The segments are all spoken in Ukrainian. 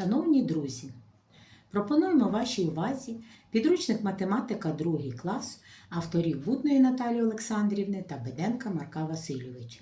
Шановні друзі, пропонуємо вашій увазі підручник математика 2 клас авторів Будної Наталії Олександрівни та Беденка Марка Васильовича,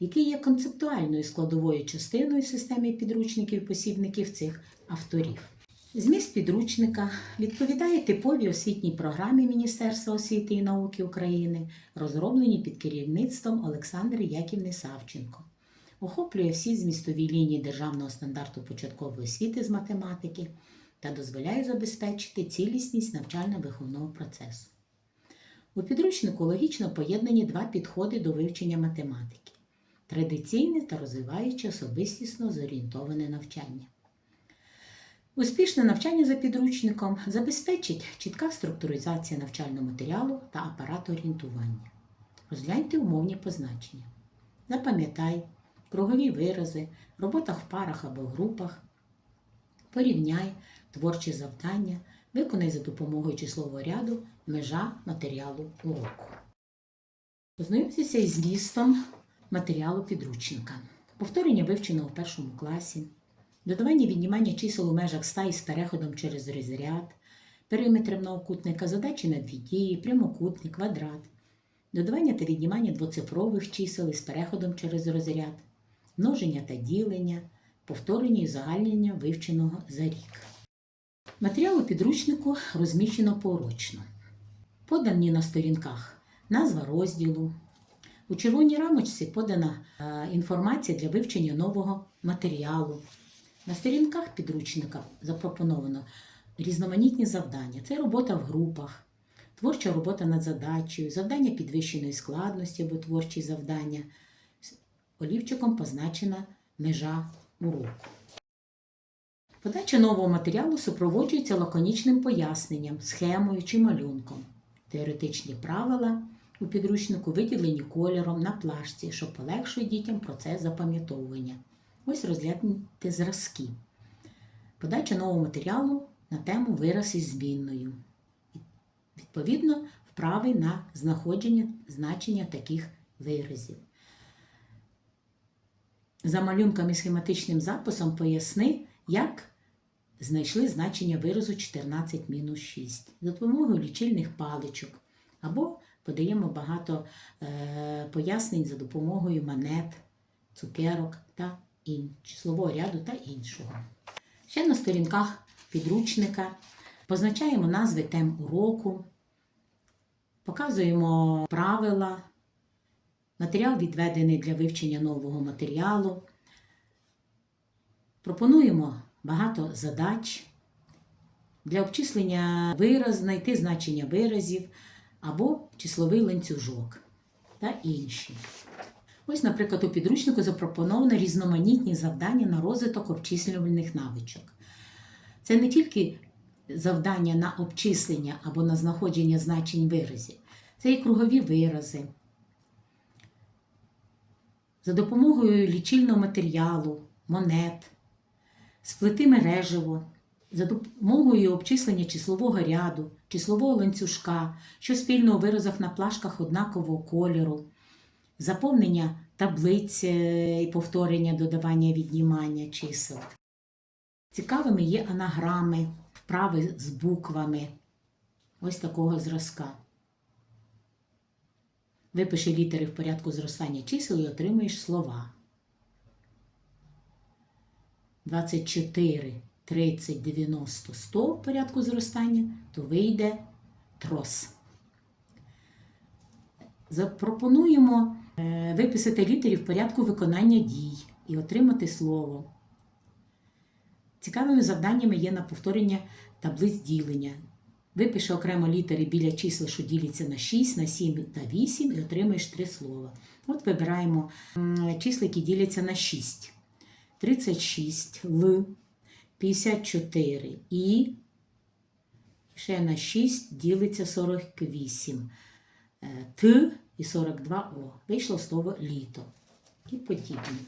який є концептуальною складовою частиною системи підручників посібників цих авторів. Зміст підручника відповідає типовій освітній програмі Міністерства освіти і науки України, розробленій під керівництвом Олександри Яківни Савченко охоплює всі змістові лінії державного стандарту початкової освіти з математики та дозволяє забезпечити цілісність навчально-виховного процесу. У підручнику логічно поєднані два підходи до вивчення математики традиційне та розвиваюче особистісно зорієнтоване навчання. Успішне навчання за підручником забезпечить чітка структуризація навчального матеріалу та апарат орієнтування. Розгляньте умовні позначення. Запам'ятай, кругові вирази, робота в парах або групах, порівняй творчі завдання, виконай за допомогою числового ряду межа матеріалу уроку. Познайомтеся із змістом матеріалу підручника, повторення вивченого в першому класі, додавання віднімання чисел у межах 100 із переходом через розряд, периметр многокутника, задачі на дві дії, прямокутник, квадрат, додавання та віднімання двоцифрових чисел із переходом через розряд, множення та ділення, повторення і загальнення вивченого за рік. Матеріал у підручнику розміщено поурочно. Подані на сторінках назва розділу. У червоній рамочці подана е, інформація для вивчення нового матеріалу. На сторінках підручника запропоновано різноманітні завдання. Це робота в групах, творча робота над задачею, завдання підвищеної складності або творчі завдання. Олівчиком позначена межа уроку. Подача нового матеріалу супроводжується лаконічним поясненням, схемою чи малюнком. Теоретичні правила у підручнику виділені кольором на плашці, що полегшує дітям процес запам'ятовування. Ось розгляньте зразки. Подача нового матеріалу на тему вираз із змінною. Відповідно, вправи на знаходження значення таких виразів. За малюнком і схематичним записом поясни, як знайшли значення виразу 14 мінус 6 за допомогою лічильних паличок. Або подаємо багато е, пояснень за допомогою монет, цукерок та ін, числового ряду та іншого. Ще на сторінках підручника позначаємо назви тем уроку, показуємо правила. Матеріал відведений для вивчення нового матеріалу. Пропонуємо багато задач для обчислення вираз, знайти значення виразів або числовий ланцюжок та інші. Ось, наприклад, у підручнику запропоновано різноманітні завдання на розвиток обчислювальних навичок. Це не тільки завдання на обчислення або на знаходження значень виразів, це і кругові вирази. За допомогою лічильного матеріалу, монет, сплити мереживо, за допомогою обчислення числового ряду, числового ланцюжка, що спільно у виразах на плашках однакового кольору, заповнення таблиць е, і повторення додавання віднімання чисел. Цікавими є анаграми, вправи з буквами ось такого зразка. Випиши літери в порядку зростання чисел і отримуєш слова. 24, 30, 90, 100 в порядку зростання, то вийде трос. Запропонуємо е, виписати літери в порядку виконання дій і отримати слово. Цікавими завданнями є на повторення таблиць ділення. Випиши окремо літери біля чисел, що діляться на 6, на 7 та 8, і отримаєш три слова. От вибираємо числа, які діляться на 6. 36 Л, 54 І, ще на 6 ділиться 48 Е, Т і 42 О. Вийшло слово літо. І подібне.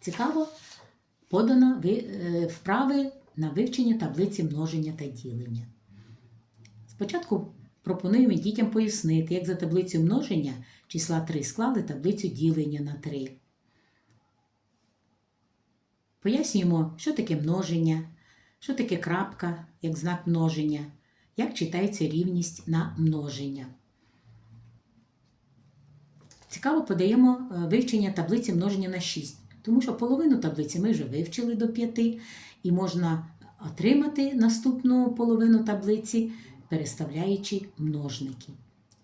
Цікаво подано е, вправи на вивчення таблиці множення та ділення. Спочатку пропонуємо дітям пояснити, як за таблицю множення числа 3 склали таблицю ділення на 3. Пояснюємо, що таке множення, що таке крапка як знак множення, як читається рівність на множення. Цікаво подаємо е, вивчення таблиці множення на 6, тому що половину таблиці ми вже вивчили до 5, і можна отримати наступну половину таблиці, переставляючи множники.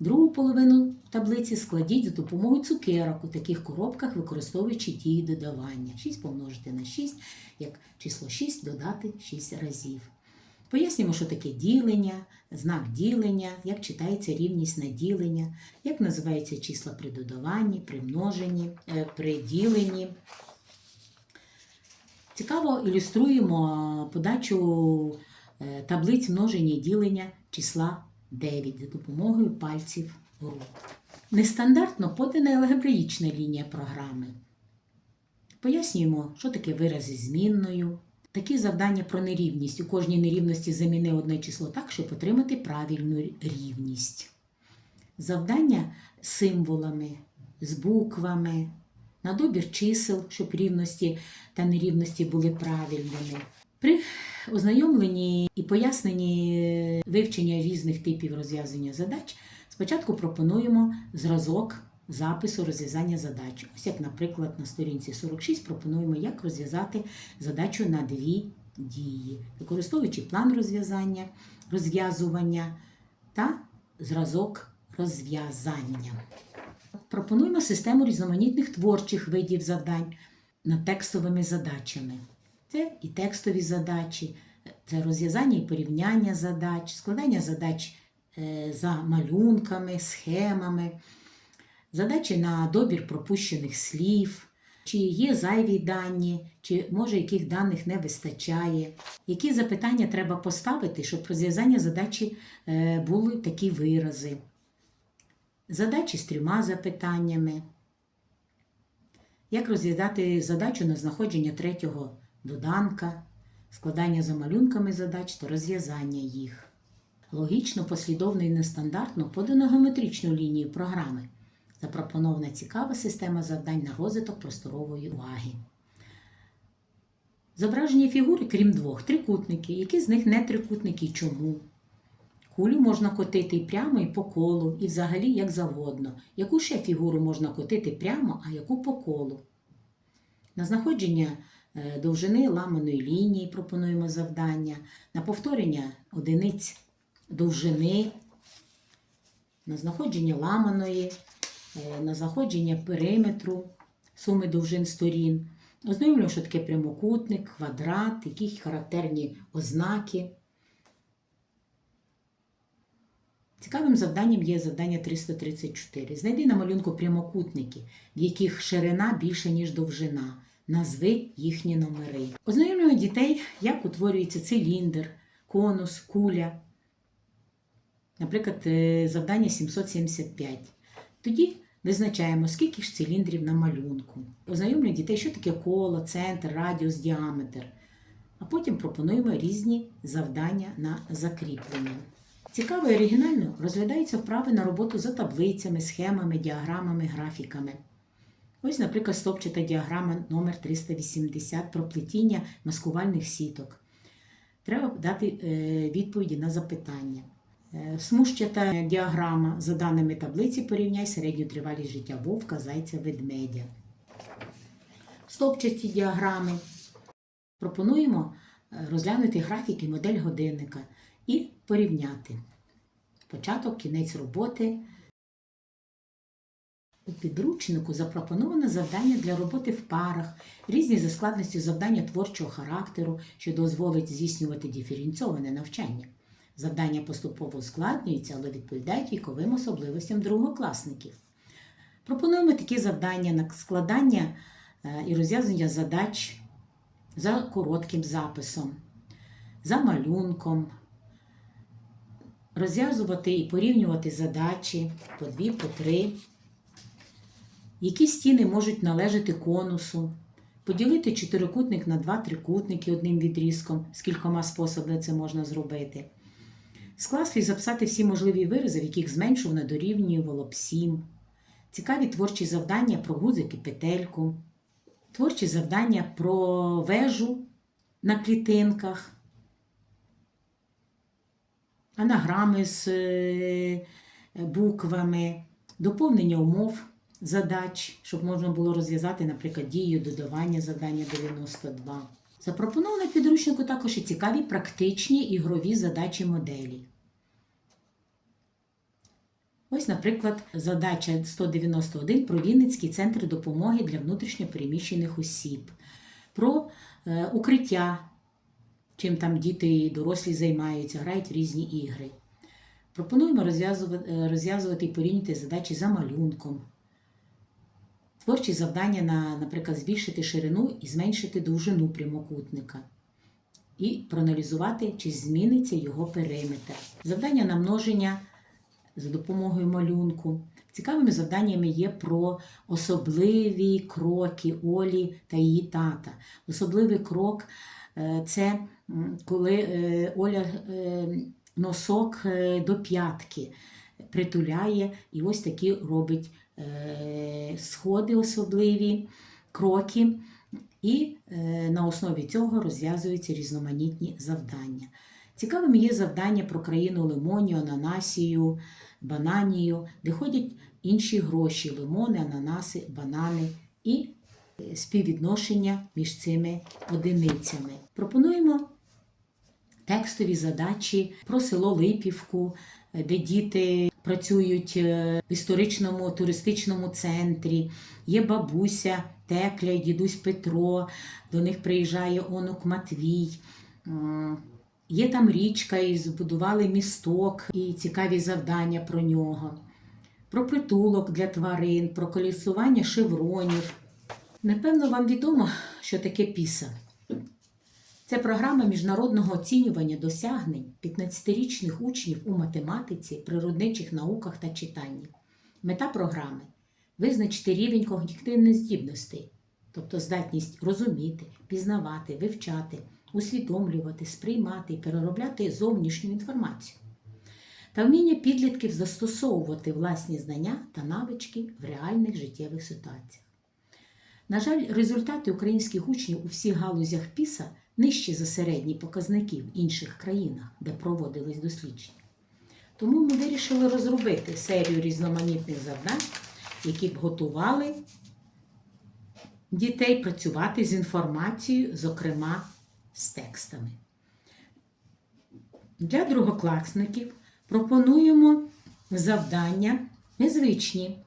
Другу половину таблиці складіть за допомогою цукерок у таких коробках, використовуючи дії додавання. 6 помножити на 6, як число 6 додати 6 разів. Пояснюємо, що таке ділення, знак ділення, як читається рівність на ділення, як називаються числа при додаванні, при множенні, е, при діленні. Цікаво ілюструємо подачу е, таблиць множення і ділення числа 9 за допомогою пальців рук. Нестандартно подана алгебраїчна лінія програми. Пояснюємо, що таке вирази змінною. Такі завдання про нерівність. У кожній нерівності заміни одне число так, щоб отримати правильну рівність. Завдання з символами, з буквами, на добір чисел, щоб рівності та нерівності були правильними. При ознайомленні і поясненні вивчення різних типів розв'язання задач спочатку пропонуємо зразок запису розв'язання задач. Ось як, наприклад, на сторінці 46 пропонуємо, як розв'язати задачу на дві дії, використовуючи план розв'язання, розв'язування та зразок розв'язання. Пропонуємо систему різноманітних творчих видів завдань над текстовими задачами. Це і текстові задачі, це розв'язання і порівняння задач, складання задач е, за малюнками, схемами, задачі на добір пропущених слів, чи є зайві дані, чи може яких даних не вистачає, які запитання треба поставити, щоб розв'язання задачі е, були такі вирази. Задачі з трьома запитаннями. Як розв'язати задачу на знаходження третього доданка, складання за малюнками задач та розв'язання їх. Логічно, послідовно і нестандартно подано геометричну лінію програми. Запропонована цікава система завдань на розвиток просторової уваги. Зображені фігури, крім двох, трикутники. Які з них не трикутники чому? Кулю можна котити і прямо, і по колу, і взагалі як завгодно. Яку ще фігуру можна котити прямо, а яку по колу? На знаходження е, довжини ламаної лінії пропонуємо завдання, на повторення одиниць довжини, на знаходження ламаної, е, на знаходження периметру, суми довжин сторін. Ознайомлюємо, що таке прямокутник, квадрат, які характерні ознаки. Цікавим завданням є завдання 334. Знайди на малюнку прямокутники, в яких ширина більша, ніж довжина. Назви їхні номери. Ознайомлюємо дітей, як утворюється циліндр, конус, куля. Наприклад, е, завдання 775. Тоді визначаємо, скільки ж циліндрів на малюнку. Ознайомлюємо дітей, що таке коло, центр, радіус, діаметр. А потім пропонуємо різні завдання на закріплення. Цікаво і оригінально розглядаються вправи на роботу за таблицями, схемами, діаграмами, графіками. Ось, наприклад, стопчата діаграма номер 380 про плетіння маскувальних сіток. Треба дати е, відповіді на запитання. Е, Смужчата діаграма за даними таблиці порівняй середню тривалість життя вовка, зайця, ведмедя. Стопчасті діаграми. Пропонуємо е, розглянути графік і модель годинника і порівняти. Початок, кінець роботи. У підручнику запропоновано завдання для роботи в парах, різні за складністю завдання творчого характеру, що дозволить здійснювати диференційоване навчання. Завдання поступово ускладнюються, але відповідають віковим особливостям другокласників. Пропонуємо такі завдання на складання е, і розв'язання задач за коротким записом, за малюнком, розв'язувати і порівнювати задачі по дві, по три. Які стіни можуть належати конусу, поділити чотирикутник на два трикутники одним відрізком, з кількома способами це можна зробити. Скласти і записати всі можливі вирази, в яких зменшувано дорівнювало б 7. Цікаві творчі завдання про гузик і петельку. Творчі завдання про вежу на клітинках, анаграми з е, буквами, доповнення умов задач, щоб можна було розв'язати, наприклад, дію додавання завдання 92. Запропоновано в підручнику також і цікаві практичні ігрові задачі моделі. Ось, наприклад, задача 191 про Вінницький центр допомоги для внутрішньопереміщених осіб, про е, укриття, чим там діти і дорослі займаються, грають різні ігри. Пропонуємо розв'язувати, е, розв'язувати і порівняти задачі за малюнком. Творчі завдання на, наприклад, збільшити ширину і зменшити довжину прямокутника. І проаналізувати, чи зміниться його периметр. Завдання на множення за допомогою малюнку. Цікавими завданнями є про особливі кроки Олі та її тата. Особливий крок це коли е, Оля е, носок е, до п'ятки притуляє і ось такі робить е, сходи особливі, кроки. І е, на основі цього розв'язуються різноманітні завдання. Цікавими є завдання про країну лимонію, ананасію, бананію, де ходять інші гроші лимони, ананаси, банани і е, співвідношення між цими одиницями. Пропонуємо текстові задачі про село Липівку, де діти працюють е, в історичному туристичному центрі. Є бабуся Текля, дідусь Петро, до них приїжджає онук Матвій. Є там річка, і збудували місток, і цікаві завдання про нього, про притулок для тварин, про колісування шевронів. Напевно, вам відомо, що таке ПІСА. Це програма міжнародного оцінювання досягнень 15-річних учнів у математиці, природничих науках та читанні. Мета програми визначити рівень когнітивних здібностей, тобто здатність розуміти, пізнавати, вивчати, усвідомлювати, сприймати і переробляти зовнішню інформацію. Та вміння підлітків застосовувати власні знання та навички в реальних життєвих ситуаціях. На жаль, результати українських учнів у всіх галузях ПІСА нижчі за середні показники в інших країнах, де проводились дослідження. Тому ми вирішили розробити серію різноманітних завдань, які б готували дітей працювати з інформацією, зокрема з текстами. Для другокласників пропонуємо завдання незвичні,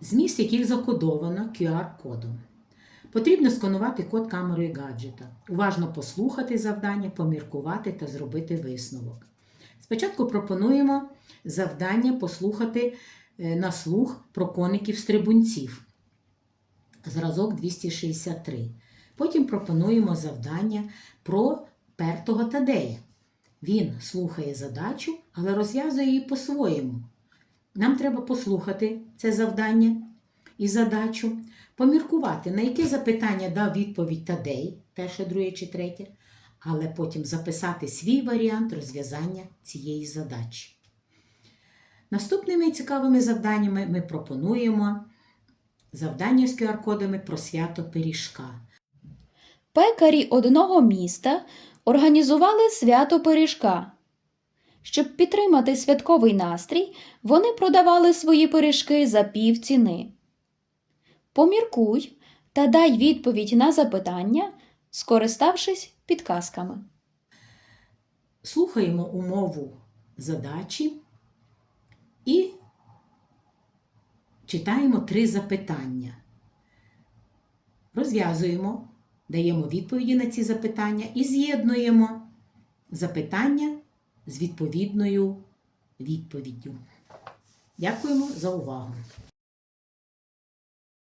зміст яких закодовано QR-кодом. Потрібно сканувати код камерою гаджета, уважно послухати завдання, поміркувати та зробити висновок. Спочатку пропонуємо завдання послухати е, на слух про коників-стрибунців. Зразок 263. Потім пропонуємо завдання про пертого Тадея. Він слухає задачу, але розв'язує її по-своєму. Нам треба послухати це завдання і задачу, поміркувати, на яке запитання дав відповідь Тадей, перше, друге чи третє, але потім записати свій варіант розв'язання цієї задачі. Наступними цікавими завданнями ми пропонуємо завдання з QR-кодами про свято пиріжка. Пекарі одного міста організували свято пиріжка. Щоб підтримати святковий настрій, вони продавали свої пиріжки за пів ціни. Поміркуй та дай відповідь на запитання, скориставшись підказками. Слухаємо умову задачі і читаємо три запитання. Розв'язуємо, даємо відповіді на ці запитання і з'єднуємо запитання з відповідною відповіддю. Дякуємо за увагу!